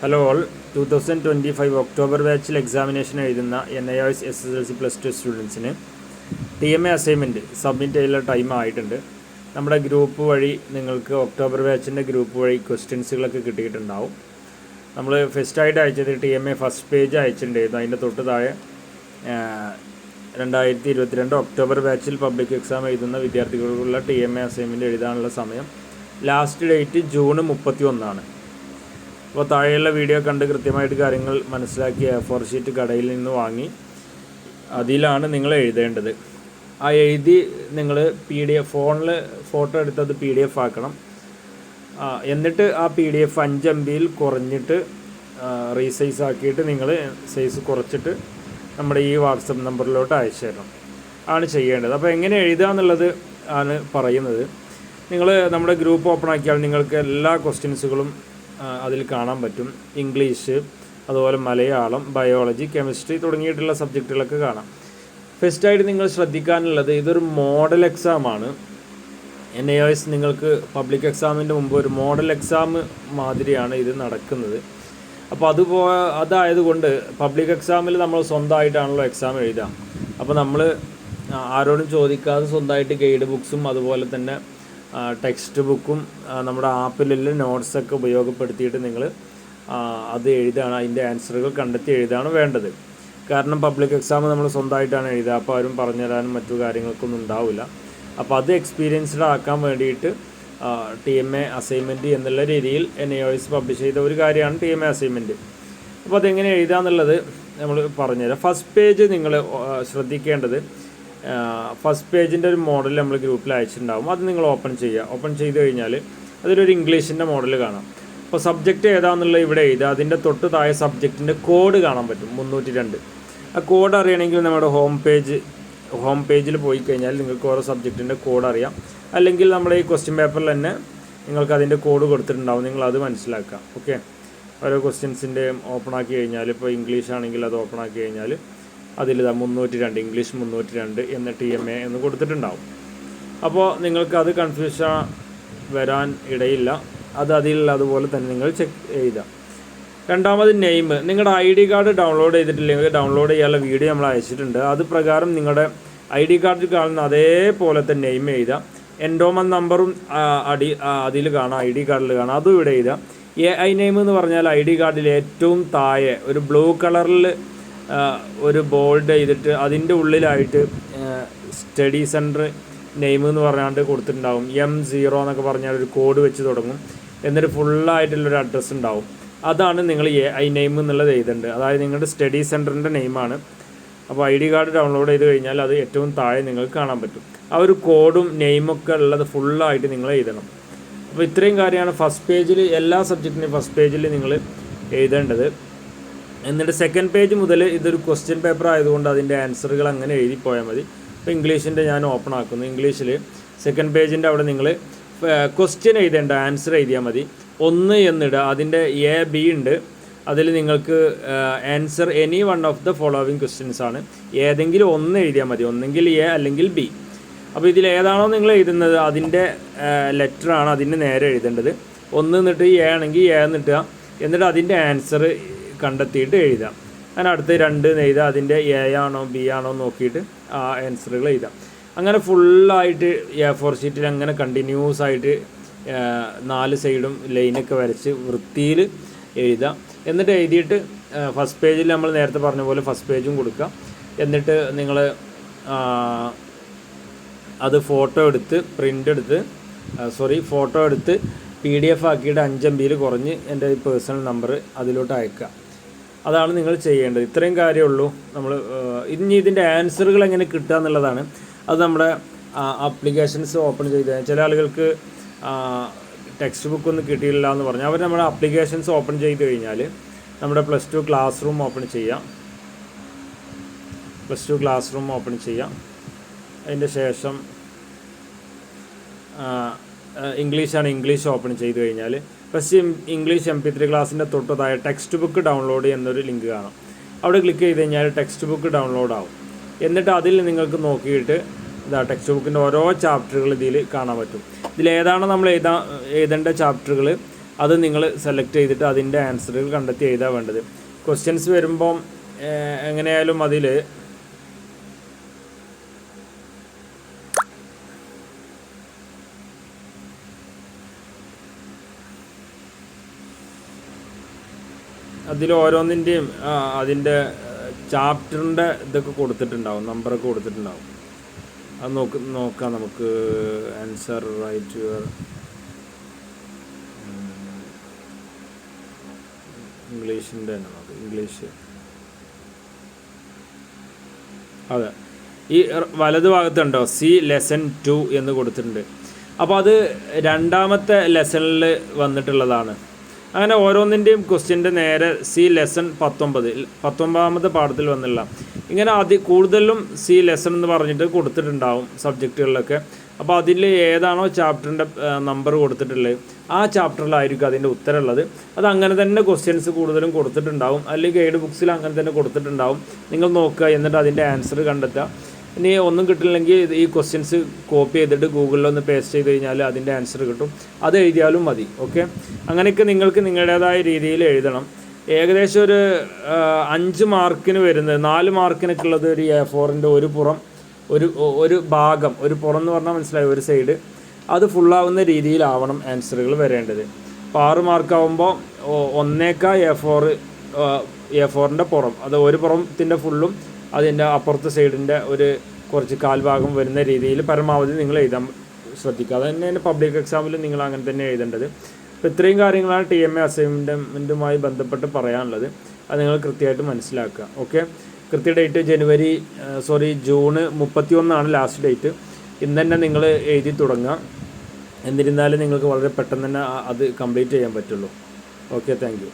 Hello all two thousand twenty five October ബാച്ചിൽ examination എഴുതുന്ന N I S S S L C plus two സ്റ്റുഡൻസിന് T M A assignment submit ചെയ്യാനുള്ള time ആയിട്ടുണ്ട്. നമ്മുടെ group വഴി നിങ്ങൾക്ക് ഒക്ടോബർ ബാച്ചിന്റെ ഗ്രൂപ്പ് വഴി ക്വസ്റ്റ്യൻസുകളൊക്കെ കിട്ടിയിട്ടുണ്ടാവും. നമ്മൾ ഫസ്റ്റായിട്ട് അയച്ചത് T M A first page അയച്ചിട്ടുണ്ടായിരുന്നു. അതിന്റെ തൊട്ട് താഴെ രണ്ടായിരത്തി ഇരുപത്തിരണ്ട് ഒക്ടോബർ ബാച്ചിൽ പബ്ലിക് എക്സാം എഴുതുന്ന വിദ്യാർത്ഥികൾക്കുള്ള ടി എം എ അസൈൻമെന്റ് എഴുതാനുള്ള സമയം. ലാസ്റ്റ് ഡേറ്റ് ജൂൺ മുപ്പത്തി ഒന്നാണ് അപ്പോൾ താഴെയുള്ള വീഡിയോ കണ്ട് കൃത്യമായിട്ട് കാര്യങ്ങൾ മനസ്സിലാക്കി എ ഫോർ ഷീറ്റ് കടയിൽ നിന്ന് വാങ്ങി അതിലാണ് നിങ്ങൾ എഴുതേണ്ടത്. ആ എഴുതി നിങ്ങൾ പി ഡി എഫ് ഫോണിൽ ഫോട്ടോ എടുത്തത് പി ഡി എഫ് ആക്കണം എന്നിട്ട് ആ പി ഡി എഫ് അഞ്ച് എം ബിയിൽ കുറഞ്ഞിട്ട് റീസൈസ് ആക്കിയിട്ട് നിങ്ങൾ സൈസ് കുറച്ചിട്ട് നമ്മുടെ ഈ വാട്സപ്പ് നമ്പറിലോട്ട് അയച്ചു തരണം. ആണ് ചെയ്യേണ്ടത്. അപ്പോൾ എങ്ങനെ എഴുതുക എന്നുള്ളത് ആണ് പറയുന്നത്. നിങ്ങൾ നമ്മുടെ ഗ്രൂപ്പ് ഓപ്പൺ ആക്കിയാൽ നിങ്ങൾക്ക് എല്ലാ ക്വസ്റ്റ്യൻസുകളും അതിൽ കാണാൻ പറ്റും. ഇംഗ്ലീഷ് അതുപോലെ മലയാളം ബയോളജി കെമിസ്ട്രി തുടങ്ങിയിട്ടുള്ള സബ്ജക്റ്റുകളൊക്കെ കാണാം. ഫസ്റ്റായിട്ട് നിങ്ങൾ ശ്രദ്ധിക്കാനുള്ളത് ഇതൊരു മോഡൽ എക്സാമാണ് എൻ ഐ എസ് നിങ്ങൾക്ക് പബ്ലിക് എക്സാമിന്റെ മുമ്പ് ഒരു മോഡൽ എക്സാം മാതിരിയാണ് ഇത് നടക്കുന്നത്. അപ്പോൾ അതുപോ അതായതുകൊണ്ട് പബ്ലിക് എക്സാമിൽ നമ്മൾ സ്വന്തമായിട്ടാണല്ലോ എക്സാം എഴുതുക അപ്പോൾ നമ്മൾ ആരോടും ചോദിക്കാതെ സ്വന്തമായിട്ട് ഗൈഡ് ബുക്സും അതുപോലെ തന്നെ ടെക്സ്റ്റ് ബുക്കും നമ്മുടെ ആപ്പിലുള്ള നോട്ട്സൊക്കെ ഉപയോഗപ്പെടുത്തിയിട്ട് നിങ്ങൾ അത് എഴുതാണ് അതിന്റെ ആൻസറുകൾ കണ്ടെത്തി എഴുതാണ് വേണ്ടത്. കാരണം പബ്ലിക് എക്സാം നമ്മൾ സ്വന്തമായിട്ടാണ് എഴുതുക അപ്പോൾ ആരും പറഞ്ഞുതരാനും മറ്റു കാര്യങ്ങൾക്കൊന്നും ഉണ്ടാവില്ല. അപ്പോൾ അത് എക്സ്പീരിയൻസ്ഡ് ആക്കാൻ വേണ്ടിയിട്ട് ടി എം എ അസൈൻമെന്റ് എന്നുള്ള രീതിയിൽ എൻ എ എസ് പബ്ലിഷ് ചെയ്ത ഒരു കാര്യമാണ് ടി എം എ അസൈൻമെന്റ് അപ്പോൾ അതെങ്ങനെ എഴുതാന്നുള്ളത് നമ്മൾ പറഞ്ഞുതരാം. ഫസ്റ്റ് പേജ് നിങ്ങൾ ശ്രദ്ധിക്കേണ്ടത് ഫസ്റ്റ് പേജിന്റെ ഒരു മോഡൽ നമ്മൾ ഗ്രൂപ്പിൽ അയച്ചിട്ടുണ്ടാകും അത് നിങ്ങൾ ഓപ്പൺ ചെയ്യുക. ഓപ്പൺ ചെയ്ത് കഴിഞ്ഞാൽ അതിലൊരു ഇംഗ്ലീഷിന്റെ മോഡൽ കാണാം. അപ്പോൾ സബ്ജക്റ്റ് ഏതാണെന്നുള്ളത് ഇവിടെ എഴുതുക. അതിന്റെ തൊട്ട് താഴെ സബ്ജക്റ്റിന്റെ കോഡ് കാണാൻ പറ്റും. മുന്നൂറ്റി രണ്ട് ആ കോഡ് അറിയണമെങ്കിൽ നമ്മുടെ ഹോം പേജ് ഹോം പേജിൽ പോയി കഴിഞ്ഞാൽ നിങ്ങൾക്ക് ഓരോ സബ്ജക്റ്റിന്റെ കോഡ് അറിയാം. അല്ലെങ്കിൽ നമ്മുടെ ഈ ക്വസ്റ്റ്യൻ പേപ്പറിൽ തന്നെ നിങ്ങൾക്ക് അതിന്റെ കോഡ് കൊടുത്തിട്ടുണ്ടാവും. നിങ്ങൾ അത് മനസ്സിലാക്കുക. ഓക്കെ ഓരോ ക്വസ്റ്റ്യൻസിന്റെയും ഓപ്പൺ ആക്കി കഴിഞ്ഞാൽ ഇപ്പോൾ ഇംഗ്ലീഷ് ആണെങ്കിൽ അത് ഓപ്പൺ ആക്കി കഴിഞ്ഞാൽ അതിൽ മുന്നൂറ്റി രണ്ട് ഇംഗ്ലീഷ് മുന്നൂറ്റി രണ്ട് എന്ന് ടി എം എ എന്ന് കൊടുത്തിട്ടുണ്ടാവും. അപ്പോൾ നിങ്ങൾക്ക് അത് കൺഫ്യൂഷൻ വരാൻ ഇടയില്ല. അത് അതിൽ അതുപോലെ തന്നെ നിങ്ങൾ ചെക്ക് എഴുതാം രണ്ടാമത് നെയിം നിങ്ങളുടെ ഐ ഡി കാർഡ് ഡൗൺലോഡ് ചെയ്തിട്ടില്ലെങ്കിൽ ഡൗൺലോഡ് ചെയ്യാനുള്ള വീഡിയോ നമ്മൾ അയച്ചിട്ടുണ്ട്. അത് പ്രകാരം നിങ്ങളുടെ ഐ ഡി കാർഡിൽ കാണുന്ന അതേപോലെ തന്നെ നെയിം എഴുതാം എൻഡോമൻ നമ്പറും അടി അതിൽ കാണാം ഐ ഡി കാർഡിൽ കാണാം അതും ഇവിടെ എഴുതാം എ ഐ നെയിം എന്ന് പറഞ്ഞാൽ ഐ ഡി കാർഡിൽ ഏറ്റവും താഴെ ഒരു ബ്ലൂ കളറിൽ ഒരു ബോൾഡ് ചെയ്തിട്ട് അതിന്റെ ഉള്ളിലായിട്ട് സ്റ്റഡി സെന്റർ നെയിം എന്ന് പറഞ്ഞാണ്ട് കൊടുത്തിട്ടുണ്ടാവും. എം സീറോ എന്നൊക്കെ പറഞ്ഞാൽ ഒരു കോഡ് വെച്ച് തുടങ്ങും. എന്നിട്ട് ഫുള്ളായിട്ടുള്ളൊരു അഡ്രസ്സ് ഉണ്ടാവും. അതാണ് നിങ്ങൾ ഐ നെയിം എന്നുള്ളത് എഴുതേണ്ടത്. അതായത് നിങ്ങളുടെ സ്റ്റഡി സെന്ററിന്റെ നെയിമാണ് അപ്പോൾ ഐ ഡി കാർഡ് ഡൗൺലോഡ് ചെയ്ത് കഴിഞ്ഞാൽ അത് ഏറ്റവും താഴെ നിങ്ങൾക്ക് കാണാൻ പറ്റും. ആ ഒരു കോഡും നെയിമൊക്കെ ഉള്ളത് ഫുള്ളായിട്ട് നിങ്ങൾ എഴുതണം. അപ്പോൾ ഇത്രയും കാര്യമാണ് ഫസ്റ്റ് പേജിൽ എല്ലാ സബ്ജക്റ്റിന്റെയും ഫസ്റ്റ് പേജിൽ നിങ്ങൾ എഴുതേണ്ടത്. എന്നിട്ട് സെക്കൻഡ് പേജ് മുതൽ ഇതൊരു ക്വസ്റ്റ്യൻ പേപ്പർ ആയതുകൊണ്ട് അതിന്റെ ആൻസറുകൾ അങ്ങനെ എഴുതി പോയാൽ മതി. ഇപ്പോൾ ഇംഗ്ലീഷിന്റെ ഞാൻ ഓപ്പൺ ആക്കുന്നു. ഇംഗ്ലീഷിൽ സെക്കൻഡ് പേജിന്റെ അവിടെ നിങ്ങൾ ക്വസ്റ്റ്യൻ എഴുതേണ്ട ആൻസർ എഴുതിയാൽ മതി. ഒന്ന് എന്നിടുക അതിന്റെ എ ബി ഉണ്ട്. അതിൽ നിങ്ങൾക്ക് answer any one of the following questions ആണ്. ഏതെങ്കിലും ഒന്ന് എഴുതിയാൽ മതി. ഒന്നെങ്കിൽ എ അല്ലെങ്കിൽ ബി അപ്പോൾ ഇതിൽ ഏതാണോ നിങ്ങൾ എഴുതുന്നത് അതിന്റെ ലെറ്ററാണ് അതിന്റെ നേരെ എഴുതേണ്ടത്. ഒന്ന് എന്നിട്ട് എ ആണെങ്കിൽ എ എന്നിട്ടുക എന്നിട്ട് അതിന്റെ ആൻസർ കണ്ടെത്തിയിട്ട് എഴുതാം. അങ്ങനെ അടുത്ത് രണ്ട് എഴുതുക അതിന്റെ എ ആണോ ബി ആണോ നോക്കിയിട്ട് ആ ആൻസറുകൾ എഴുതാം. അങ്ങനെ ഫുള്ളായിട്ട് എ ഫോർ ഷീറ്റിൽ അങ്ങനെ കണ്ടിന്യൂസ് ആയിട്ട് നാല് സൈഡും ലൈനൊക്കെ വരച്ച് വൃത്തിയിൽ എഴുതാം. എന്നിട്ട് എഴുതിയിട്ട് ഫസ്റ്റ് പേജിൽ നമ്മൾ നേരത്തെ പറഞ്ഞ പോലെ ഫസ്റ്റ് പേജും കൊടുക്കുക എന്നിട്ട് നിങ്ങൾ അത് ഫോട്ടോ എടുത്ത് പ്രിന്റ് എടുത്ത് സോറി ഫോട്ടോ എടുത്ത് പി ഡി എഫ് ആക്കിയിട്ട് അഞ്ച് എം ബിയിൽ കുറഞ്ഞ് എന്റെ പേഴ്സണൽ നമ്പർ അതിലോട്ട് അയക്കുക. അതാണ് നിങ്ങൾ ചെയ്യേണ്ടത്. ഇത്രയും കാര്യമുള്ളൂ. നമ്മൾ ഇനി ഇതിന്റെ ആൻസറുകൾ എങ്ങനെ കിട്ടുക എന്നുള്ളതാണ്. അത് നമ്മുടെ ആപ്ലിക്കേഷൻസ് ഓപ്പൺ ചെയ്ത് ചില ആളുകൾക്ക് ടെക്സ്റ്റ് ബുക്ക് ഒന്നും കിട്ടിയില്ല എന്ന് പറഞ്ഞാൽ അവർ നമ്മുടെ അപ്ലിക്കേഷൻസ് ഓപ്പൺ ചെയ്ത് കഴിഞ്ഞാൽ നമ്മുടെ plus two class room open ചെയ്യാം. Plus two class room open ചെയ്യാം. അതിന്റെ ശേഷം ഇംഗ്ലീഷാണ് ഇംഗ്ലീഷ് ഓപ്പൺ ചെയ്ത് കഴിഞ്ഞാൽ first English M P three ക്ലാസ്സിന്റെ തൊട്ടതായ ടെക്സ്റ്റ് ബുക്ക് ഡൗൺലോഡ് എന്നൊരു ലിങ്ക് കാണാം. അവിടെ ക്ലിക്ക് ചെയ്ത് കഴിഞ്ഞാൽ ടെക്സ്റ്റ് ബുക്ക് ഡൗൺലോഡ് ആവും. എന്നിട്ട് അതിൽ നിങ്ങൾക്ക് നോക്കിയിട്ട് ഇതാ ടെക്സ്റ്റ് ബുക്കിന്റെ ഓരോ ചാപ്റ്ററുകൾ ഇതിൽ കാണാൻ പറ്റും. ഇതിലേതാണ് നമ്മൾ എഴുതാ എഴുതേണ്ട ചാപ്റ്ററുകൾ? അത് നിങ്ങൾ സെലക്ട് ചെയ്തിട്ട് അതിന്റെ ആൻസറുകൾ കണ്ടെത്തി എഴുതാൻ വേണ്ടത്. ക്വസ്റ്റ്യൻസ് വരുമ്പം എങ്ങനെയായാലും അതിൽ അതിൽ ഓരോന്നിന്റെയും അതിന്റെ ചാപ്റ്ററിന്റെ ഇതൊക്കെ കൊടുത്തിട്ടുണ്ടാവും നമ്പറൊക്കെ കൊടുത്തിട്ടുണ്ടാവും. അത് നോക്ക് നോക്കാം നമുക്ക് ആൻസർ റൈറ്റ് യുവർ ഇംഗ്ലീഷിന്റെ തന്നെ നമുക്ക് ഇംഗ്ലീഷ്. അതെ. ഈ വലത് ഭാഗത്തുണ്ടോ? സി ലെസൺ ടു എന്ന് കൊടുത്തിട്ടുണ്ട്. അപ്പോൾ അത് രണ്ടാമത്തെ ലെസണിൽ വന്നിട്ടുള്ളതാണ്. അങ്ങനെ ഓരോന്നിന്റെയും ക്വസ്റ്റ്യന്റെ നേരെ സി ലെസൺ പത്തൊമ്പത്. പത്തൊമ്പതാമത്തെ പാഠത്തിൽ വന്നില്ല. ഇങ്ങനെ അതി കൂടുതലും സി ലെസൺ എന്ന് പറഞ്ഞിട്ട് കൊടുത്തിട്ടുണ്ടാവും സബ്ജക്റ്റുകളിലൊക്കെ. അപ്പോൾ അതിൽ ഏതാണോ ചാപ്റ്ററിന്റെ നമ്പർ കൊടുത്തിട്ടുള്ളത് ആ ചാപ്റ്ററിലായിരിക്കും അതിന്റെ ഉത്തരമുള്ളത്. അത് അങ്ങനെ തന്നെ ക്വസ്റ്റ്യൻസ് കൂടുതലും കൊടുത്തിട്ടുണ്ടാവും. അല്ലെങ്കിൽ ഗൈഡ് ബുക്സിൽ അങ്ങനെ തന്നെ കൊടുത്തിട്ടുണ്ടാവും. നിങ്ങൾ നോക്കുക എന്നിട്ട് അതിന്റെ ആൻസർ കണ്ടെത്തുക. ഇനി ഒന്നും കിട്ടില്ലെങ്കിൽ ഈ ക്വസ്റ്റ്യൻസ് കോപ്പി ചെയ്തിട്ട് ഗൂഗിളിൽ ഒന്ന് പേസ്റ്റ് ചെയ്ത് കഴിഞ്ഞാൽ അതിന്റെ ആൻസർ കിട്ടും. അത് എഴുതിയാലും മതി ഓക്കെ അങ്ങനെയൊക്കെ നിങ്ങൾക്ക് നിങ്ങളുടേതായ രീതിയിൽ എഴുതണം. ഏകദേശം ഒരു അഞ്ച് മാർക്കിന് വരുന്നത് നാല് മാർക്കിനൊക്കെ ഉള്ളത് ഒരു എ ഫോറിന്റെ ഒരു പുറം ഒരു ഒരു ഭാഗം ഒരു പുറം എന്ന് പറഞ്ഞാൽ മനസ്സിലായി? ഒരു സൈഡ് അത് ഫുള്ളാവുന്ന രീതിയിലാവണം ആൻസറുകൾ വരേണ്ടത്. അപ്പോൾ ആറ് മാർക്കാവുമ്പോൾ ഒന്നേക്കാ എ ഫോർ എ ഫോറിന്റെ പുറം. അത് ഒരു പുറത്തിന്റെ ഫുള്ളും അതിന്റെ അപ്പുറത്തെ സൈഡിന്റെ ഒരു കുറച്ച് കാൽഭാഗം വരുന്ന രീതിയിൽ പരമാവധി നിങ്ങൾ എഴുതാൻ ശ്രദ്ധിക്കുക. അത് തന്നെയാണ് പബ്ലിക് എക്സാമിലും നിങ്ങൾ അങ്ങനെ തന്നെ എഴുതേണ്ടത്. അപ്പോൾ ഇത്രയും കാര്യങ്ങളാണ് ടി എം എ അസൈൻമെന്റുമായി ബന്ധപ്പെട്ട് പറയാനുള്ളത്. അത് നിങ്ങൾ കൃത്യമായിട്ട് മനസ്സിലാക്കുക. ഓക്കെ കൃത്യ ഡേറ്റ് ജനുവരി സോറി ജൂണ് മുപ്പത്തി ഒന്നാണ് ലാസ്റ്റ് ഡേറ്റ് ഇന്ന് തന്നെ നിങ്ങൾ എഴുതി തുടങ്ങുക. എന്നിരുന്നാലും നിങ്ങൾക്ക് വളരെ പെട്ടെന്ന് തന്നെ അത് കംപ്ലീറ്റ് ചെയ്യാൻ പറ്റുള്ളൂ. Okay thank